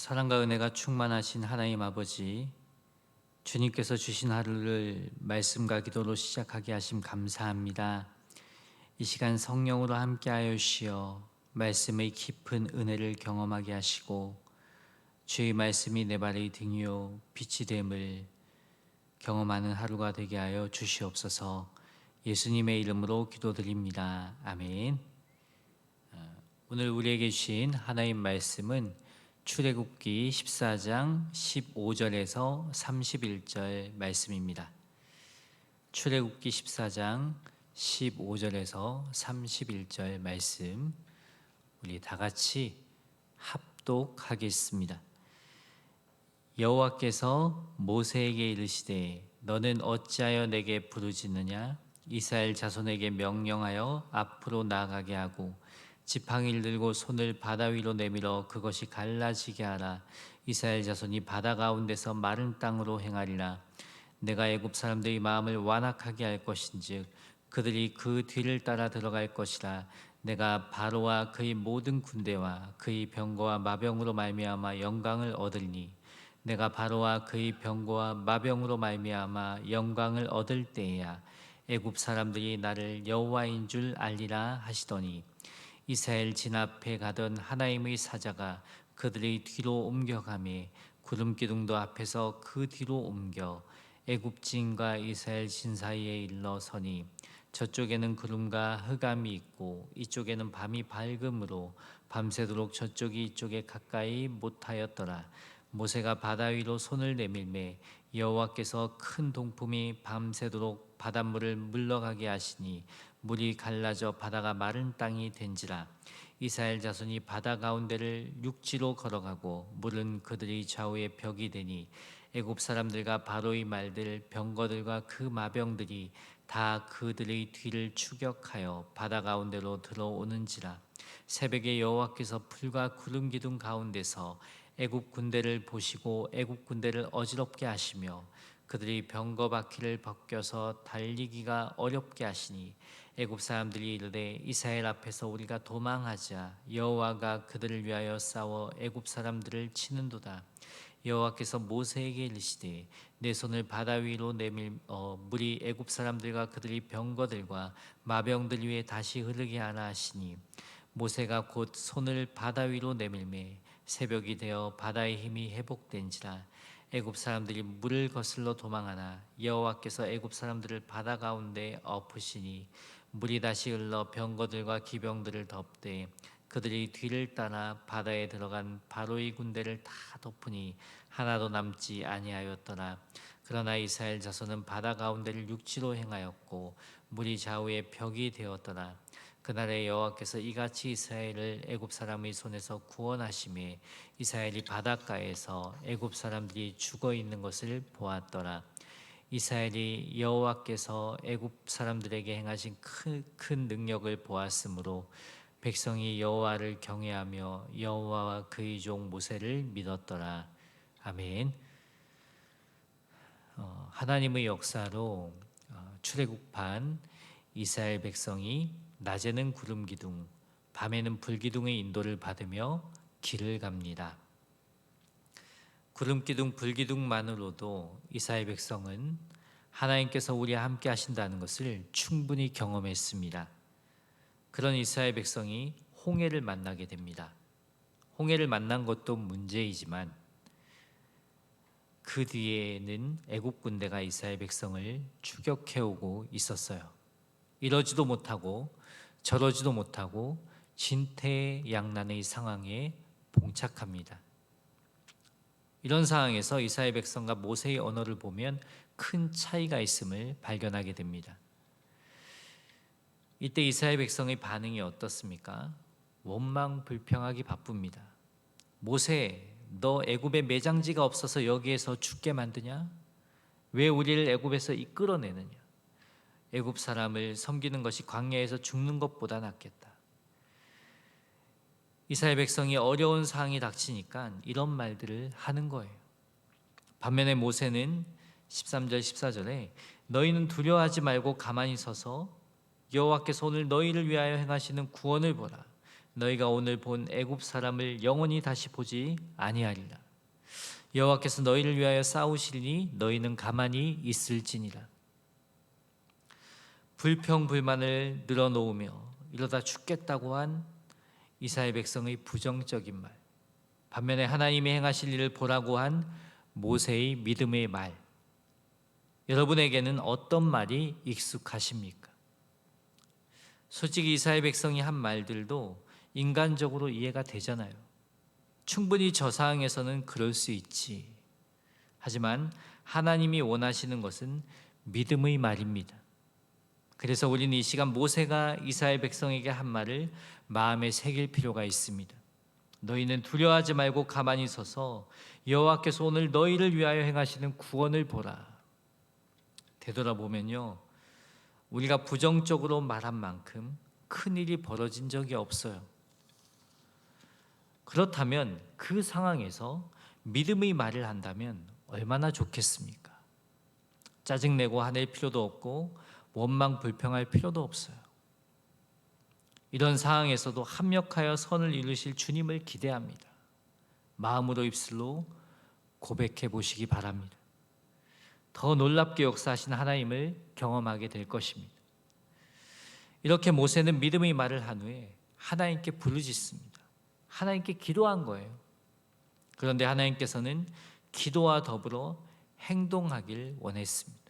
사랑과 은혜가 충만하신 하나님 아버지, 주님께서 주신 하루를 말씀과 기도로 시작하게 하심 감사합니다. 이 시간 성령으로 함께하여 주시어 말씀의 깊은 은혜를 경험하게 하시고 주의 말씀이 내 발의 등이요 빛이 됨을 경험하는 하루가 되게 하여 주시옵소서. 예수님의 이름으로 기도드립니다. 아멘. 어, 오늘 우리에게 주신 하나님 말씀은 출애굽기 14장 15절에서 31절 말씀입니다. 출애굽기 14장 15절에서 31절 말씀 우리 다 같이 합독하겠습니다. 여호와께서 모세에게 이르시되 너는 어찌하여 내게 부르짖느냐 이스라엘 자손에게 명령하여 앞으로 나아가게 하고 지팡이를 들고 손을 바다 위로 내밀어 그것이 갈라지게 하라 이스라엘 자손이 바다 가운데서 마른 땅으로 행하리라. 내가 애굽 사람들의 마음을 완악하게 할 것인즉 그들이 그 뒤를 따라 들어갈 것이라. 내가 바로와 그의 모든 군대와 그의 병거와 마병으로 말미암아 영광을 얻으리니. 내가 바로와 그의 병거와 마병으로 말미암아 영광을 얻을 때에야 애굽 사람들이 나를 여호와인 줄 알리라 하시더니 이스라엘 진 앞에 가던 하나님의 사자가 그들의 뒤로 옮겨가매 구름 기둥도 앞에서 그 뒤로 옮겨 애굽 진과 이스라엘 진 사이에 일러 서니 저쪽에는 구름과 흑암이 있고 이쪽에는 밤이 밝음으로 밤새도록 저쪽이 이쪽에 가까이 못하였더라. 모세가 바다 위로 손을 내밀매 여호와께서 큰 동품이 밤새도록 바닷물을 물러가게 하시니 물이 갈라져 바다가 마른 땅이 된지라 이스라엘 자손이 바다 가운데를 육지로 걸어가고 물은 그들의 좌우에 벽이 되니 애굽 사람들과 바로의 말들 병거들과 그 마병들이 다 그들의 뒤를 추격하여 바다 가운데로 들어오는지라 새벽에 여호와께서 풀과 구름 기둥 가운데서 애굽 군대를 보시고 애굽 군대를 어지럽게 하시며 그들이 병거 바퀴를 벗겨서 달리기가 어렵게 하시니 애굽 사람들이 이르되 이스라엘 앞에서 우리가 도망하자. 여호와가 그들을 위하여 싸워 애굽 사람들을 치는도다. 여호와께서 모세에게 이르시되 내 손을 바다 위로 내밀 어, 물이 애굽 사람들과 그들이 병거들과 마병들 위에 다시 흐르게 하나 하시니 모세가 곧 손을 바다 위로 내밀매 새벽이 되어 바다의 힘이 회복된지라 애굽 사람들이 물을 거슬러 도망하나 여호와께서 애굽 사람들을 바다 가운데 엎으시니 물이 다시 흘러 병거들과 기병들을 덮되 그들이 뒤를 따라 바다에 들어간 바로의 군대를 다 덮으니 하나도 남지 아니하였더라. 그러나 이스라엘 자손은 바다 가운데를 육지로 행하였고 물이 좌우에 벽이 되었더라 그날에 여호와께서 이같이 이스라엘을 애굽 사람의 손에서 구원하심에 이스라엘이 바닷가에서 애굽 사람들이 죽어 있는 것을 보았더라. 이스라엘이 여호와께서 애굽 사람들에게 행하신 큰, 큰 능력을 보았으므로 백성이 여호와를 경외하며 여호와와 그의 종 모세를 믿었더라. 아멘. 어, 하나님의 역사로 어, 출애굽한 이스라엘 백성이 낮에는 구름 기둥, 밤에는 불 기둥의 인도를 받으며 길을 갑니다. 구름 기둥, 불 기둥만으로도 이스라엘 백성은 하나님께서 우리와 함께 하신다는 것을 충분히 경험했습니다. 그런 이스라엘 백성이 홍해를 만나게 됩니다. 홍해를 만난 것도 문제이지만 그 뒤에는 애국 군대가 이스라엘 백성을 추격해 오고 있었어요. 이러지도 못하고 저러지도 못하고 진퇴양난의 상황에 봉착합니다. 이런 상황에서 이스라엘 백성과 모세의 언어를 보면 큰 차이가 있음을 발견하게 됩니다. 이때 이스라엘 백성의 반응이 어떻습니까? 원망 불평하기 바쁩니다. 모세, 너 애굽에 매장지가 없어서 여기에서 죽게 만드냐? 왜 우리를 애굽에서 이끌어내느냐? 애굽 사람을 섬기는 것이 광야에서 죽는 것보다 낫겠다. 이스라엘 백성이 어려운 상황이 닥치니까 이런 말들을 하는 거예요. 반면에 모세는 13절 14절에 너희는 두려워하지 말고 가만히 서서 여호와께서 오늘 너희를 위하여 행하시는 구원을 보라. 너희가 오늘 본 애굽 사람을 영원히 다시 보지 아니하리라. 여호와께서 너희를 위하여 싸우시리니 너희는 가만히 있을지니라. 불평 불만을 늘어놓으며 이러다 죽겠다고 한 이스라엘 백성의 부정적인 말. 반면에 하나님이 행하실 일을 보라고 한 모세의 믿음의 말. 여러분에게는 어떤 말이 익숙하십니까? 솔직히 이스라엘 백성이 한 말들도 인간적으로 이해가 되잖아요. 충분히 저 상황에서는 그럴 수 있지. 하지만 하나님이 원하시는 것은 믿음의 말입니다. 그래서 우리는 이 시간 모세가 이스라엘 백성에게 한 말을 마음에 새길 필요가 있습니다. 너희는 두려워하지 말고 가만히 서서 여호와께서 오늘 너희를 위하여 행하시는 구원을 보라. 되돌아보면요. 우리가 부정적으로 말한 만큼 큰 일이 벌어진 적이 없어요. 그렇다면 그 상황에서 믿음의 말을 한다면 얼마나 좋겠습니까? 짜증내고 화낼 필요도 없고 원망 불평할 필요도 없어요. 이런 상황에서도 합력하여 선을 이루실 주님을 기대합니다. 마음으로 입술로 고백해 보시기 바랍니다. 더 놀랍게 역사하신 하나님을 경험하게 될 것입니다. 이렇게 모세는 믿음의 말을 한 후에 하나님께 부르짖습니다. 하나님께 기도한 거예요. 그런데 하나님께서는 기도와 더불어 행동하길 원했습니다.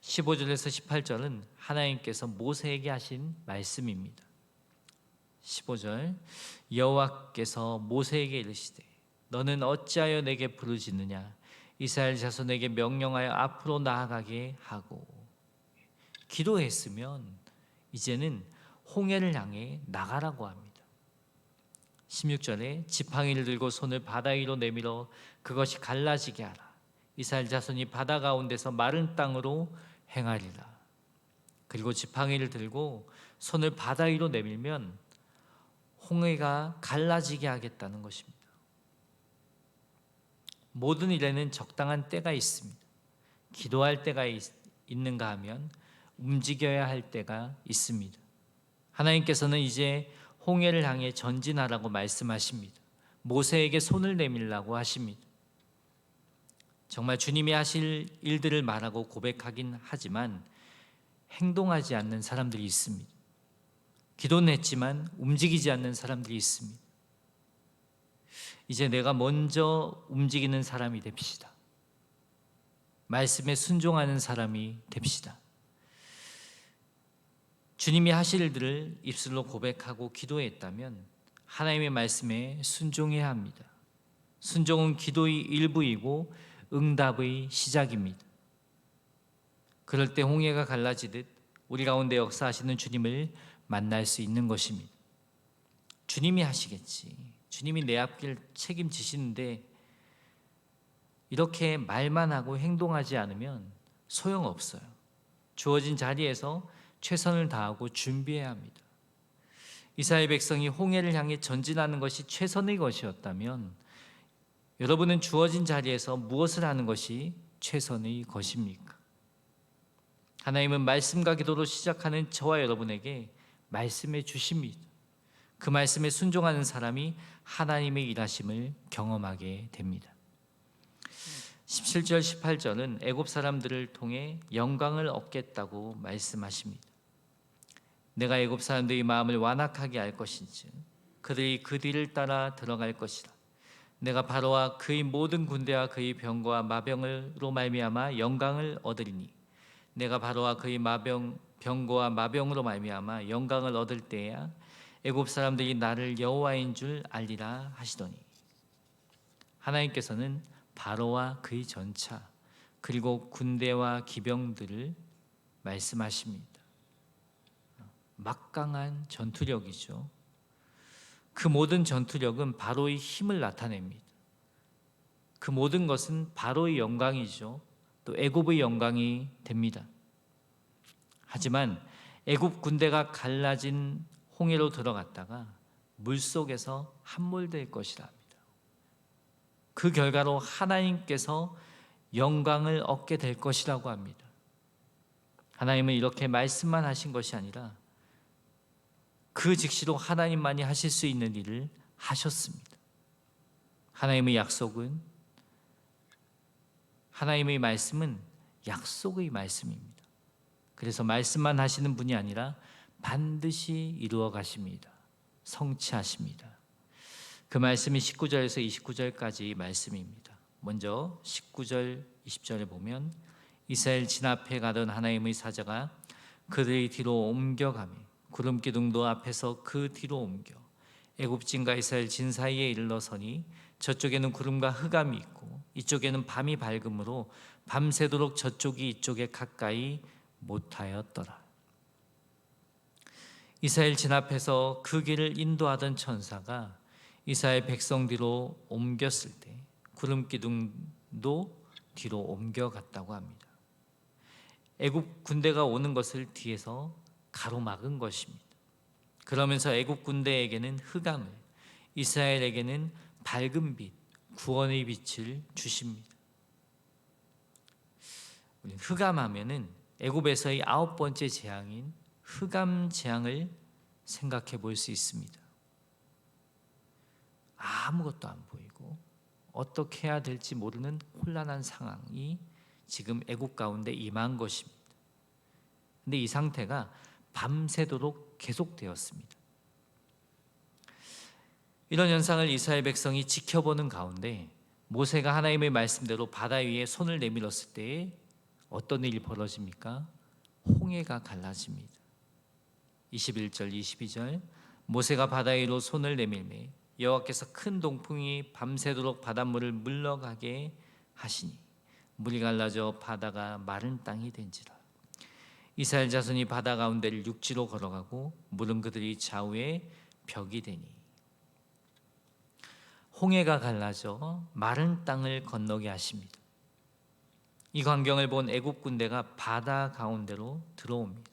15절에서 18절은 하나님께서 모세에게 하신 말씀입니다. 15절 여호와께서 모세에게 이르시되 너는 어찌하여 내게 부르짖느냐 이스라엘 자손에게 명령하여 앞으로 나아가게 하고 기도했으면 이제는 홍해를 향해 나가라고 합니다. 16절에 지팡이를 들고 손을 바다 위로 내밀어 그것이 갈라지게 하라. 이스라엘 자손이 바다 가운데서 마른 땅으로 행하리라. 그리고 지팡이를 들고 손을 바다 위로 내밀면 홍해가 갈라지게 하겠다는 것입니다. 모든 일에는 적당한 때가 있습니다. 기도할 때가 있, 있는가 하면 움직여야 할 때가 있습니다. 하나님께서는 이제 홍해를 향해 전진하라고 말씀하십니다. 모세에게 손을 내밀라고 하십니다. 정말 주님이 하실 일들을 말하고 고백하긴 하지만 행동하지 않는 사람들이 있습니다. 기도는 했지만 움직이지 않는 사람들이 있습니다. 이제 내가 먼저 움직이는 사람이 됩시다. 말씀에 순종하는 사람이 됩시다. 주님이 하실 일들을 입술로 고백하고 기도했다면 하나님의 말씀에 순종해야 합니다. 순종은 기도의 일부이고 응답의 시작입니다. 그럴 때 홍해가 갈라지듯 우리 가운데 역사하시는 주님을 만날 수 있는 것입니다. 주님이 하시겠지. 주님이 내 앞길 책임지시는데 이렇게 말만 하고 행동하지 않으면 소용없어요. 주어진 자리에서 최선을 다하고 준비해야 합니다. 이스라엘 백성이 홍해를 향해 전진하는 것이 최선의 것이었다면 여러분은 주어진 자리에서 무엇을 하는 것이 최선의 것입니까? 하나님은 말씀과 기도로 시작하는 저와 여러분에게 말씀해 주십니다. 그 말씀에 순종하는 사람이 하나님의 일하심을 경험하게 됩니다. 17절 18절은 애굽 사람들을 통해 영광을 얻겠다고 말씀하십니다. 내가 애굽 사람들의 마음을 완악하게 할 것인지 그들이 그 뒤를 따라 들어갈 것이라. 내가 바로와 그의 모든 군대와 그의 병과 마병으로 말미암아 영광을 얻으리니 내가 바로와 그의 마병 병거와 마병으로 말미암아 영광을 얻을 때야 애굽 사람들이 나를 여호와인 줄 알리라 하시더니 하나님께서는 바로와 그의 전차 그리고 군대와 기병들을 말씀하십니다. 막강한 전투력이죠. 그 모든 전투력은 바로의 힘을 나타냅니다. 그 모든 것은 바로의 영광이죠. 또 애굽의 영광이 됩니다. 하지만 애굽 군대가 갈라진 홍해로 들어갔다가 물 속에서 함몰될 것이라 합니다. 그 결과로 하나님께서 영광을 얻게 될 것이라고 합니다. 하나님은 이렇게 말씀만 하신 것이 아니라 그 즉시로 하나님만이 하실 수 있는 일을 하셨습니다. 하나님의 약속은 하나님의 말씀은 약속의 말씀입니다. 그래서 말씀만 하시는 분이 아니라 반드시 이루어 가십니다. 성취하십니다. 그 말씀이 19절에서 29절까지 말씀입니다. 먼저 19절 20절에 보면 이스라엘 진 앞에 가던 하나님의 사자가 그들의 뒤로 옮겨가며 구름 기둥도 앞에서 그 뒤로 옮겨 애굽진과 이스라엘 진 사이에 일러서니 저쪽에는 구름과 흑암이 있고 이쪽에는 밤이 밝음으로 밤새도록 저쪽이 이쪽에 가까이 못하였더라. 이스라엘 진 앞에서 그 길을 인도하던 천사가 이스라엘 백성 뒤로 옮겼을 때 구름 기둥도 뒤로 옮겨갔다고 합니다. 애굽 군대가 오는 것을 뒤에서 가로막은 것입니다. 그러면서 애굽 군대에게는 흑암을, 이스라엘에게는 밝은 빛, 구원의 빛을 주십니다. 흑암하면은 애굽에서의 아홉 번째 재앙인 흑암 재앙을 생각해 볼 수 있습니다. 아무것도 안 보이고 어떻게 해야 될지 모르는 혼란한 상황이 지금 애국 가운데 임한 것입니다. 근데 이 상태가 밤새도록 계속되었습니다. 이런 현상을 이스라엘 백성이 지켜보는 가운데 모세가 하나님의 말씀대로 바다 위에 손을 내밀었을 때 어떤 일이 벌어집니까? 홍해가 갈라집니다. 21절 22절 모세가 바다 위로 손을 내밀매 여호와께서 큰 동풍이 밤새도록 바닷물을 물러가게 하시니 물이 갈라져 바다가 마른 땅이 된지라 이스라엘 자손이 바다 가운데를 육지로 걸어가고 물은 그들이 좌우에 벽이 되니 홍해가 갈라져 마른 땅을 건너게 하십니다. 이 광경을 본 애굽 군대가 바다 가운데로 들어옵니다.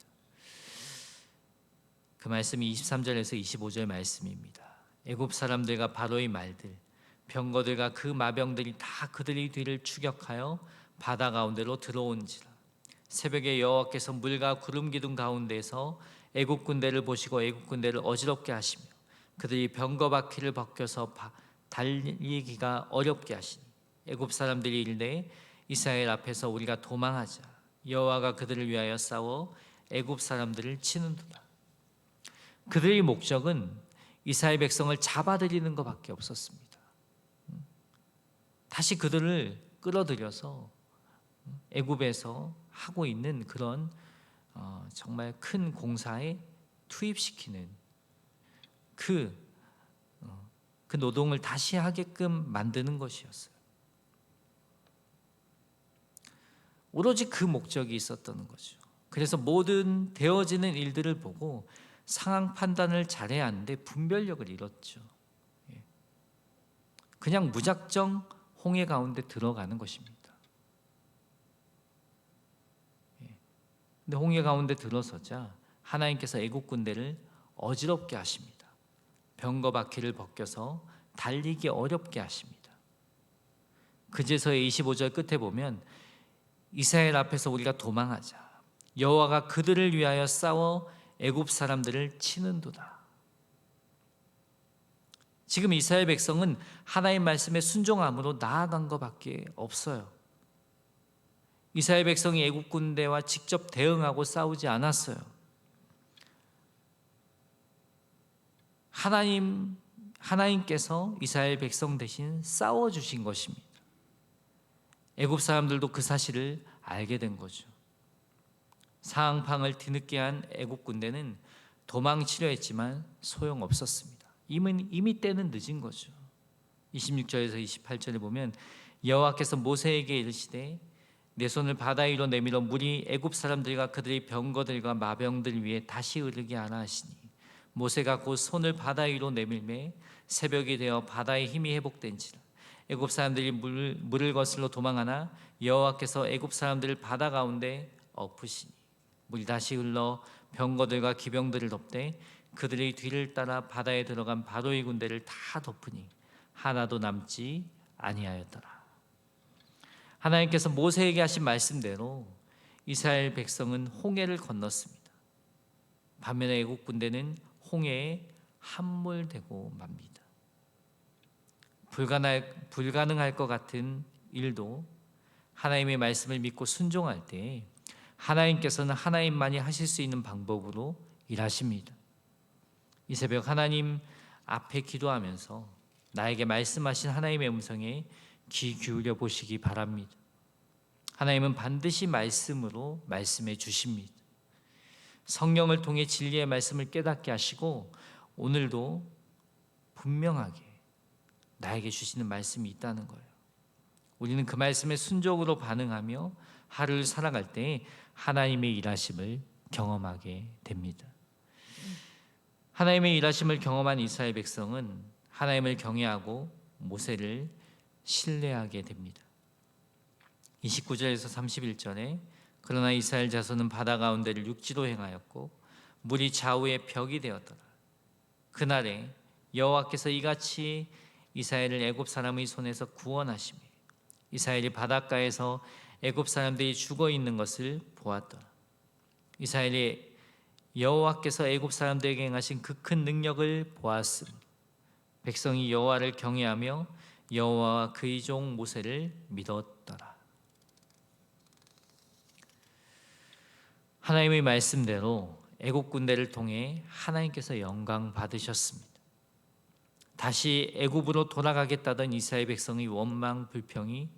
그 말씀이 23절에서 25절 말씀입니다. 애굽 사람들과 바로의 말들, 병거들과 그 마병들이 다 그들의 뒤를 추격하여 바다 가운데로 들어온지라. 새벽에 여호와께서 물과 구름 기둥 가운데서 애굽 군대를 보시고 애굽 군대를 어지럽게 하시며 그들이 병거 바퀴를 벗겨서 바, 달리기가 어렵게 하시니 애굽 사람들이 이르되 이스라엘 앞에서 우리가 도망하자 여호와가 그들을 위하여 싸워 애굽 사람들을 치는도다. 그들의 목적은 이스라엘 백성을 잡아들이는 것밖에 없었습니다. 다시 그들을 끌어들여서 애굽에서 하고 있는 그런 어, 정말 큰 공사에 투입시키는 그, 어, 그 노동을 다시 하게끔 만드는 것이었어요. 오로지 그 목적이 있었던 거죠. 그래서 모든 되어지는 일들을 보고 상황 판단을 잘해야 하는데 분별력을 잃었죠. 예. 그냥 무작정 홍해 가운데 들어가는 것입니다. 예. 근데 홍해 가운데 들어서자 하나님께서 애국 군대를 어지럽게 하십니다. 병거 바퀴를 벗겨서 달리기 어렵게 하십니다. 그제서의 25절 끝에 보면 이스라엘 앞에서 우리가 도망하자. 여호와가 그들을 위하여 싸워 애굽 사람들을 치는도다. 지금 이스라엘 백성은 하나님 말씀에 순종함으로 나아간 것밖에 없어요. 이스라엘 백성이 애굽 군대와 직접 대응하고 싸우지 않았어요. 하나님 하나님께서 이스라엘 백성 대신 싸워 주신 것입니다. 애굽 사람들도 그 사실을 알게 된 거죠. 상황팡을 뒤늦게 한 애국 군대는 도망치려 했지만 소용없었습니다. 이미, 이미 때는 늦은 거죠. 26절에서 28절에 보면 여호와께서 모세에게 이르시되 내 손을 바다 위로 내밀어 물이 애굽 사람들과 그들의 병거들과 마병들 위에 다시 흐르게 하라 하시니 모세가 곧 손을 바다 위로 내밀매 새벽이 되어 바다의 힘이 회복된지라 애굽 사람들이 물, 물을 거슬러 도망하나 여호와께서 애굽 사람들을 바다 가운데 엎으시니 물이 다시 흘러 병거들과 기병들을 덮되 그들의 뒤를 따라 바다에 들어간 바로의 군대를 다 덮으니 하나도 남지 아니하였더라. 하나님께서 모세에게 하신 말씀대로 이스라엘 백성은 홍해를 건넜습니다. 반면에 애국 군대는 홍해에 함몰되고 맙니다. 불가능할, 불가능할 것 같은 일도 하나님의 말씀을 믿고 순종할 때 하나님께서는 하나님만이 하실 수 있는 방법으로 일하십니다. 이 새벽 하나님 앞에 기도하면서 나에게 말씀하신 하나님의 음성에 귀 기울여 보시기 바랍니다. 하나님은 반드시 말씀으로 말씀해 주십니다. 성령을 통해 진리의 말씀을 깨닫게 하시고 오늘도 분명하게 나에게 주시는 말씀이 있다는 거예요. 우리는 그 말씀에 순종으로 반응하며 하루를 살아갈 때 하나님의 일하심을 경험하게 됩니다. 하나님의 일하심을 경험한 이스라엘 백성은 하나님을 경외하고 모세를 신뢰하게 됩니다. 29절에서 31절에 그러나 이스라엘 자손은 바다 가운데를 육지로 행하였고 물이 좌우에 벽이 되었더라. 그날에 여호와께서 이같이 이스라엘을 애굽 사람의 손에서 구원하시며 이스라엘이 바닷가에서 애굽 사람들이 죽어 있는 것을 보았더라. 이스라엘이 여호와께서 애굽 사람들에게 행하신 그 큰 능력을 보았음. 백성이 여호와를 경외하며 여호와와 그의 종 모세를 믿었더라. 하나님의 말씀대로 애국 군대를 통해 하나님께서 영광 받으셨습니다. 다시 애굽으로 돌아가겠다던 이스라엘 백성의 원망 불평이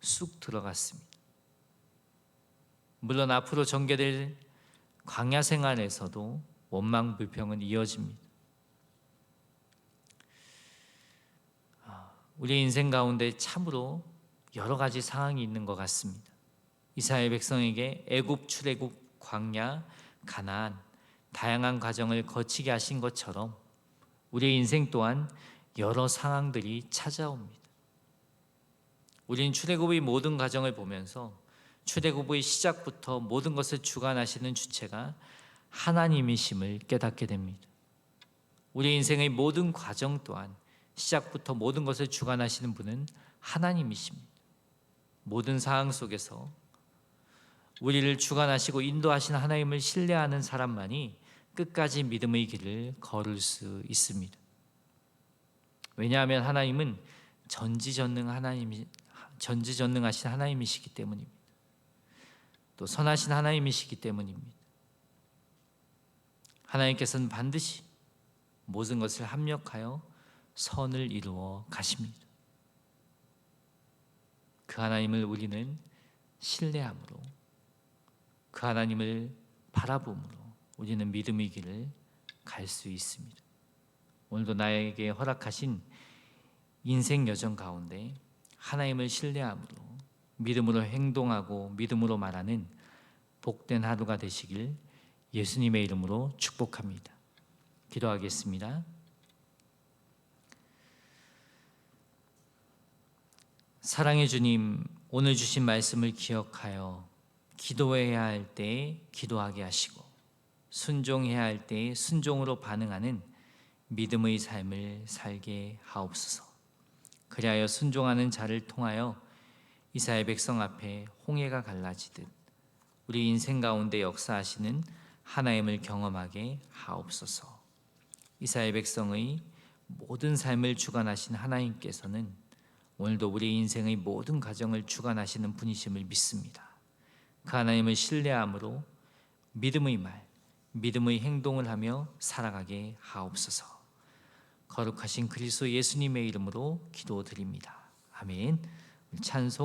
쑥 들어갔습니다. 물론 앞으로 전개될 광야 생활에서도 원망 불평은 이어집니다. 우리 인생 가운데 참으로 여러 가지 상황이 있는 것 같습니다. 이스라엘 백성에게 애굽 출애굽 광야 가나안 다양한 과정을 거치게 하신 것처럼 우리의 인생 또한 여러 상황들이 찾아옵니다. 우리는 출애굽의 모든 과정을 보면서 출애굽의 시작부터 모든 것을 주관하시는 주체가 하나님이심을 깨닫게 됩니다. 우리 인생의 모든 과정 또한 시작부터 모든 것을 주관하시는 분은 하나님이십니다. 모든 상황 속에서 우리를 주관하시고 인도하시는 하나님을 신뢰하는 사람만이 끝까지 믿음의 길을 걸을 수 있습니다. 왜냐하면 하나님은 전지전능 하나님이 전지전능하신 하나님이시기 때문입니다. 또 선하신 하나님이시기 때문입니다. 하나님께서는 반드시 모든 것을 합력하여 선을 이루어 가십니다. 그 하나님을 우리는 신뢰함으로 그 하나님을 바라봄으로 우리는 믿음의 길을 갈 수 있습니다. 오늘도 나에게 허락하신 인생 여정 가운데 하나님을 신뢰함으로 믿음으로 행동하고 믿음으로 말하는 복된 하루가 되시길 예수님의 이름으로 축복합니다. 기도하겠습니다. 사랑의 주님, 오늘 주신 말씀을 기억하여 기도해야 할때 기도하게 하시고 순종해야 할때 순종으로 반응하는 믿음의 삶을 살게 하옵소서. 그리하여 순종하는 자를 통하여 이스라엘 백성 앞에 홍해가 갈라지듯 우리 인생 가운데 역사하시는 하나님을 경험하게 하옵소서. 이스라엘 백성의 모든 삶을 주관하신 하나님께서는 오늘도 우리 인생의 모든 과정을 주관하시는 분이심을 믿습니다. 그 하나님을 신뢰함으로 믿음의 말, 믿음의 행동을 하며 살아가게 하옵소서. 거룩하신 그리스도 예수님의 이름으로 기도드립니다. 아멘. 찬송